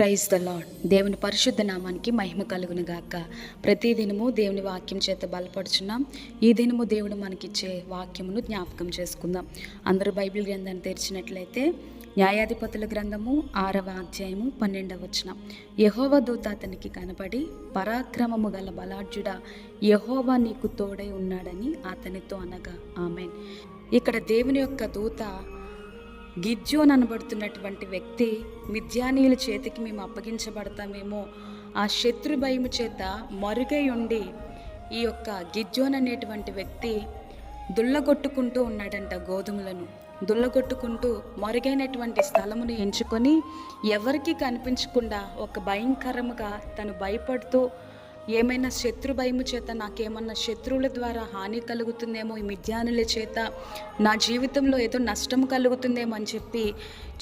Praise the lord దేవుని పరిశుద్ధ నామానికి మహిమ కలుగును గాక. ప్రతి దినము దేవుని వాక్యం చేత బలపడుచున్నాం ఈ దినము దేవుడు మనకిచ్చే వాక్యమును జ్ఞాపకం చేసుకుందాం. అందరూ బైబిల్ గ్రంథాన్ని తెరిచినట్లయితే న్యాయాధిపతుల గ్రంథము ఆరవ అధ్యాయము పన్నెండవ వచనం. యహోవ దూత అతనికి కనబడి పరాక్రమము గల బలాఢ్యుడా యహోవ నీకు తోడై ఉన్నాడని అతనితో అనగా ఆమెన్. ఇక్కడ దేవుని యొక్క దూత గిద్యోన్ అనబడుతున్నటువంటి వ్యక్తి మిథ్యానీయుల చేతికి మేము అప్పగించబడతామేమో ఆ శత్రు భయము చేత మరుగై ఉండి ఈ యొక్క గిజ్జోన్ అనేటువంటి వ్యక్తి దుల్లగొట్టుకుంటూ ఉన్నాడంట గోధుమలను. దుల్లగొట్టుకుంటూ మరుగైనటువంటి స్థలమును ఎంచుకొని ఎవరికి కనిపించకుండా ఒక భయంకరముగా తను భయపడుతూ ఏమైనా శత్రు భయము చేత నాకేమన్నా శత్రువుల ద్వారా హాని కలుగుతుందేమో ఈ మిథ్యానుల చేత నా జీవితంలో ఏదో నష్టం కలుగుతుందేమో అని చెప్పి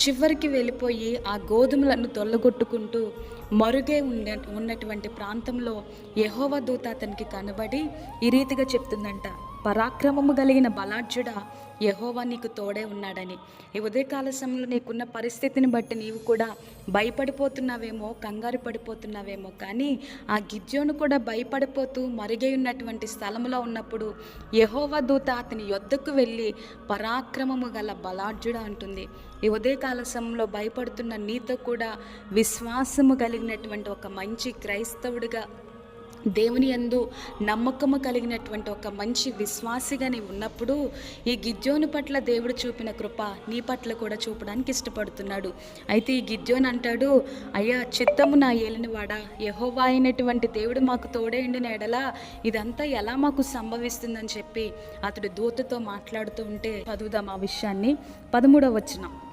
చివరికి వెళ్ళిపోయి ఆ గోధుమలను తొల్లగొట్టుకుంటూ మరుగే ఉండే ఉన్నటువంటి ప్రాంతంలో యహోవ దూత అతనికి కనబడి ఈ రీతిగా చెప్తుందంట. పరాక్రమము కలిగిన బలాఢ్యుడ యహోవా నీకు తోడే ఉన్నాడని. ఈ ఉదయకాల సమయంలో నీకున్న పరిస్థితిని బట్టి నీవు కూడా భయపడిపోతున్నావేమో కంగారు పడిపోతున్నావేమో. కానీ ఆ గిద్యోను కూడా భయపడిపోతూ మరుగై ఉన్నటువంటి స్థలంలో ఉన్నప్పుడు యహోవా దూత అతని యొద్దకు వెళ్ళి పరాక్రమము గల బలాఢ్యుడ అంటుంది. ఈ ఉదయకాల సమయంలో భయపడుతున్న నీతో కూడా విశ్వాసము కలిగినటువంటి ఒక మంచి క్రైస్తవుడిగా దేవుని యందు నమ్మకము కలిగినటువంటి ఒక మంచి విశ్వాసిగా నీవు ఉన్నప్పుడు ఈ గిద్యోను పట్ల దేవుడు చూపిన కృప నీ పట్ల కూడా చూపడానికి ఇష్టపడుతున్నాడు. అయితే ఈ గిద్యోన్ అంటాడు అయ్యా చిత్తము నా ఏలినవాడా? యహోవా అయినటువంటి దేవుడు మాకు తోడేయండి ఎడలా ఇదంతా ఎలా మాకు సంభవిస్తుందని చెప్పి అతడు దూతతో మాట్లాడుతూ ఉంటే చదువుదాం ఆ విషయాన్ని. పదమూడవ వచ్చినాం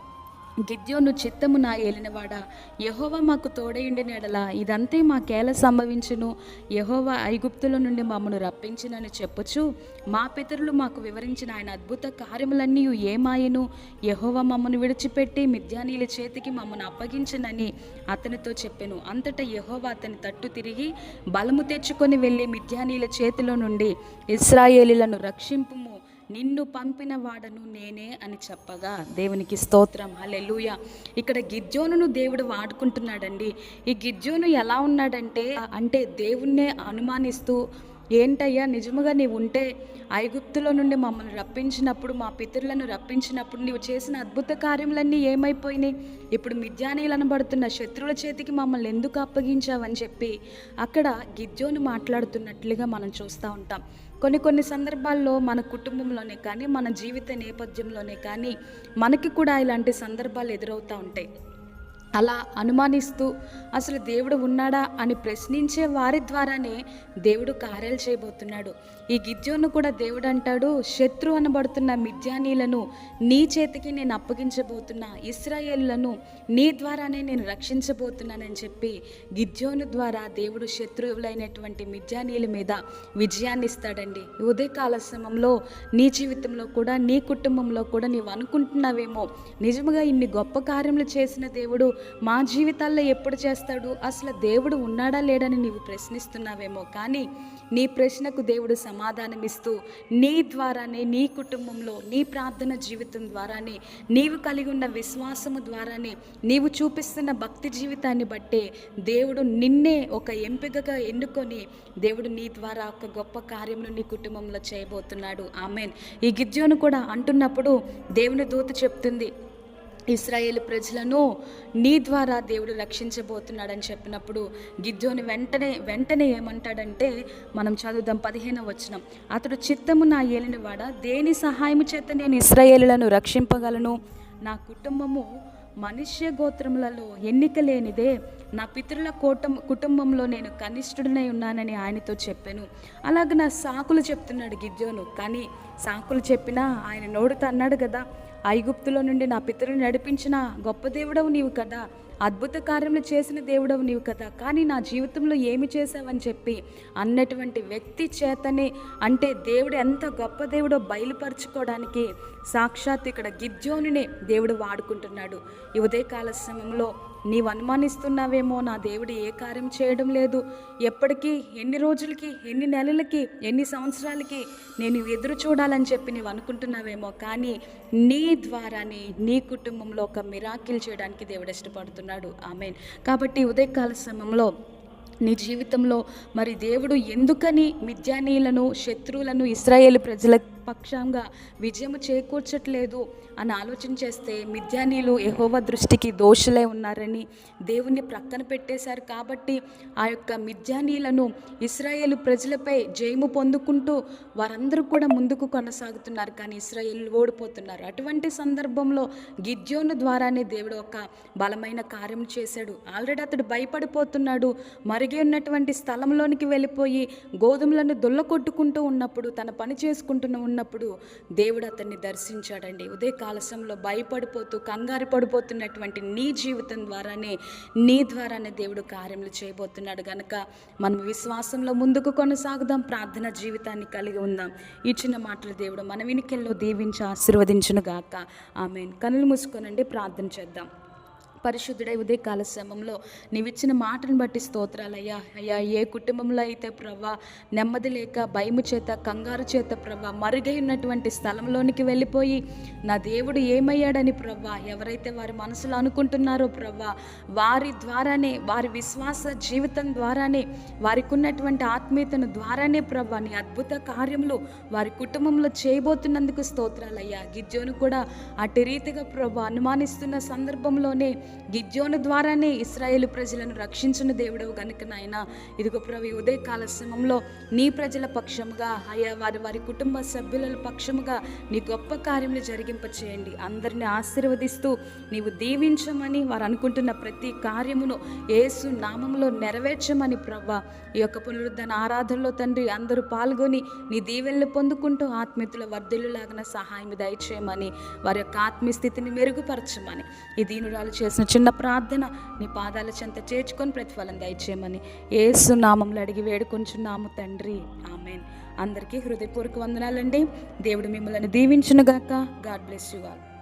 గిద్యోను చిత్తము నా ఏలినవాడా. యహోవా మాకు తోడయుండిన ఎడల. ఇదంతే మాకేల సంభవించును. యహోవా ఐగుప్తుల నుండి మమ్మను రప్పించినని చెప్పొచ్చు మా పితరులు మాకు వివరించిన ఆయన అద్భుత కార్యములన్నీ ఏమాయను. యహోవా మమ్మను విడిచిపెట్టి మిథ్యానీల చేతికి మమ్మను అప్పగించనని అతనితో చెప్పెను. అంతటా యహోవా అతని తట్టు తిరిగి బలము తెచ్చుకొని వెళ్ళి మిథ్యానీల చేతిలో నుండి ఇస్రాయేలీలను రక్షింపుము. నిన్ను పంపిన వాడను నేనే అని చెప్పగా దేవునికి స్తోత్రం. హలెలుయ ఇక్కడ గిద్జోనును దేవుడు వాడుకుంటున్నాడండి. ఈ గిద్జోను ఎలా ఉన్నాడంటే అంటే దేవుణ్ణే అనుమానిస్తూ ఏంటయ్యా నిజముగా నీవు ఉంటే ఐగుప్తులో నుండి మమ్మల్ని రప్పించినప్పుడు మా పితరులను రప్పించినప్పుడు నీవు చేసిన అద్భుత కార్యములన్నీ ఏమైపోయినాయి? ఇప్పుడు మిథ్యానీలు అనబడుతున్న శత్రువుల చేతికి మమ్మల్ని ఎందుకు అప్పగించావని చెప్పి అక్కడ గిద్జోను మాట్లాడుతున్నట్లుగా మనం చూస్తూ ఉంటాం. కొన్ని కొన్ని సందర్భాల్లో మన కుటుంబంలోనే కానీ మన జీవిత నేపథ్యంలోనే కానీ మనకి కూడా ఇలాంటి సందర్భాలు ఎదురవుతూ ఉంటాయి. అలా అనుమానిస్తూ అసలు దేవుడు ఉన్నాడా? అని ప్రశ్నించే వారి ద్వారానే దేవుడు కార్యాలు చేయబోతున్నాడు. ఈ గిద్యోను కూడా దేవుడు అంటాడు శత్రు అనబడుతున్న మిథ్యానీలను నీ చేతికి నేను అప్పగించబోతున్నా ఇస్రాయేళ్ళను నీ ద్వారానే నేను రక్షించబోతున్నానని చెప్పి గిద్యోను ద్వారా దేవుడు శత్రువులైనటువంటి మిథ్యానీల మీద విజయాన్ని ఇస్తాడండి. ఉదయ ఉదయకాల సమయంలో నీ జీవితంలో కూడా నీ కుటుంబంలో కూడా నీవు అనుకుంటున్నావేమో నిజముగా ఇన్ని గొప్ప కార్యములు చేసిన దేవుడు మా జీవితాల్లో ఎప్పుడు చేస్తాడు? అసలు దేవుడు ఉన్నాడా లేడని నీవు ప్రశ్నిస్తున్నావేమో కానీ నీ ప్రశ్నకు దేవుడు సమాధానం ఇస్తూ నీ ద్వారానే నీ కుటుంబంలో నీ ప్రార్థన జీవితం ద్వారానే నీవు కలిగి ఉన్న విశ్వాసము ద్వారానే నీవు చూపిస్తున్న భక్తి జీవితాన్ని బట్టే దేవుడు నిన్నే ఒక ఎంపికగా ఎన్నుకొని దేవుడు నీ ద్వారా ఒక గొప్ప కార్యమును నీ కుటుంబంలో చేయబోతున్నాడు. ఆమెన్. ఈ గిద్యోను కూడా అంటున్నప్పుడు దేవుని దూత చెప్తుంది ఇస్రాయేల్ ప్రజలను నీ ద్వారా దేవుడు రక్షించబోతున్నాడని చెప్పినప్పుడు గిద్యోని వెంటనే వెంటనే ఏమంటాడంటే మనం చదువుదాం పదిహేను వచనం. అతడు చిత్తము నా ఏలినవాడ దేని సహాయం చేత నేను ఇస్రాయేలులను రక్షింపగలను? నా కుటుంబము మనుష్య గోత్రములలో ఎన్నిక లేనిదే నా పితరుల కోటం కుటుంబంలో నేను కనిష్ఠుడినై ఉన్నానని ఆయనతో చెప్పాను. అలాగే నా సాకులు చెప్తున్నాడు గిద్యోను. కానీ సాకులు చెప్పినా ఆయన నోడుతో అన్నాడు కదా. ఐగుప్తులో నుండి నా పితరుని నడిపించిన గొప్ప దేవుడవు నీవు కదా. అద్భుత కార్యములు చేసిన దేవుడవు నీవు కదా. కానీ నా జీవితంలో ఏమి చేశావని చెప్పి అన్నటువంటి వ్యక్తి చేతనే అంటే దేవుడు ఎంత గొప్ప దేవుడో బయలుపరచుకోవడానికి సాక్షాత్ ఇక్కడ గిద్యోనినే దేవుడు వాడుకుంటున్నాడు. ఈ ఉదయకాల సమయంలో నీవు అనుమానిస్తున్నావేమో నా దేవుడు ఏ కార్యం చేయడం లేదు. ఎప్పటికీ ఎన్ని రోజులకి ఎన్ని నెలలకి ఎన్ని సంవత్సరాలకి నేను ఎదురు చూడాలని చెప్పి నీవు అనుకుంటున్నావేమో. కానీ నీ ద్వారానే నీ కుటుంబంలో ఒక మిరాకిల్ చేయడానికి దేవుడు ఇష్టపడుతున్నాడు. ఆమెన్. కాబట్టి ఉదయకాల సమయంలో నీ జీవితంలో మరి దేవుడు ఎందుకని మిథ్యానీయులను శత్రువులను ఇస్రాయేల్ ప్రజలకు పక్షంగా విజయము చేకూర్చట్లేదు అని ఆలోచన చేస్తే మిథ్యానీలు యెహోవా దృష్టికి దోషులే ఉన్నారని దేవుణ్ణి ప్రక్కన పెట్టేశారు కాబట్టి ఆ యొక్క మిథ్యానీలను ఇస్రాయేల్ ప్రజలపై జయము పొందుకుంటూ వారందరూ కూడా ముందుకు కొనసాగుతున్నారు కానీ ఇస్రాయేల్ ఓడిపోతున్నారు. అటువంటి సందర్భంలో గిద్యోను ద్వారానే దేవుడు ఒక బలమైన కార్యం చేశాడు. ఆల్రెడీ అతడు భయపడిపోతున్నాడు. మరిగి ఉన్నటువంటి స్థలంలోనికి వెళ్ళిపోయి గోధుమలను దొల్లకొట్టుకుంటూ ఉన్నప్పుడు తన పని చేసుకుంటూ ఉన్నప్పుడు దేవుడు అతన్ని దర్శించాడండి. ఉదయ కాలశంలో భయపడిపోతూ కంగారు పడిపోతున్నటువంటి నీ జీవితం ద్వారానే నీ ద్వారానే దేవుడు కార్యములు చేయబోతున్నాడు గనక మనం విశ్వాసంలో ముందుకు కొనసాగుదాం ప్రార్థన జీవితాన్ని కలిగి ఉందాం. ఈ చిన్న మాటలు దేవుడు మన వినికెల్లో దీవించి ఆశీర్వదించును గాక ఆమె కనులు మూసుకోనండి ప్రార్థన చేద్దాం. పరిశుద్ధుడై ఉదయ కాల సమయంలో నీవిచ్చిన మాటను బట్టి స్తోత్రాలయ్యా. అయ్యా ఏ కుటుంబంలో అయితే ప్రభా నెమ్మది లేక భయము చేత కంగారు చేత ప్రభా మరుగై ఉన్నటువంటి స్థలంలోనికి వెళ్ళిపోయి నా దేవుడు ఏమయ్యాడని ప్రభా ఎవరైతే వారి మనసులో అనుకుంటున్నారో ప్రభా వారి ద్వారానే వారి విశ్వాస జీవితం ద్వారానే వారికి ఉన్నటువంటి ఆత్మీయతను ద్వారానే ప్రభా నీ అద్భుత కార్యములు వారి కుటుంబంలో చేయబోతున్నందుకు స్తోత్రాలయ్యా. గిజ్జోను కూడా అటు రీతిగా ప్రభు అనుమానిస్తున్న సందర్భంలోనే గిద్యోను ద్వారానే ఇస్రాయేల్ ప్రజలను రక్షించిన దేవుడవు గనుక నాయన. ఇదిగో ప్రభు ఉదయ కాల సమయంలో నీ ప్రజల పక్షముగా అయ్యా వారి వారి కుటుంబ సభ్యుల పక్షముగా నీ గొప్ప కార్యములు జరిగింపచేయండి. అందరిని ఆశీర్వదిస్తూ నీవు దీవించమని వారు అనుకుంటున్న ప్రతి కార్యమును యేసు నామంలో నెరవేర్చమని ప్రవ్వ. ఈ యొక్క పునరుద్ధరణ ఆరాధనలో తండ్రి అందరూ పాల్గొని నీ దీవెళ్ళు పొందుకుంటూ ఆత్మీయతల వర్ధులులాగిన సహాయం దయచేయమని వారి యొక్క ఆత్మీయ స్థితిని మెరుగుపరచమని. ఈ దీనురాలు చేసిన చిన్న ప్రార్థన నీ పాదాల చెంత చేర్చుకొని ప్రతిఫలం దయచేయమని ఏసు నామంలో అడిగి వేడుకొంచున్నాము తండ్రి. ఆమెన్. అందరికీ హృదయపూర్వక వందనాలండి. దేవుడు మిమ్మల్ని దీవించునుగాక. God bless you all.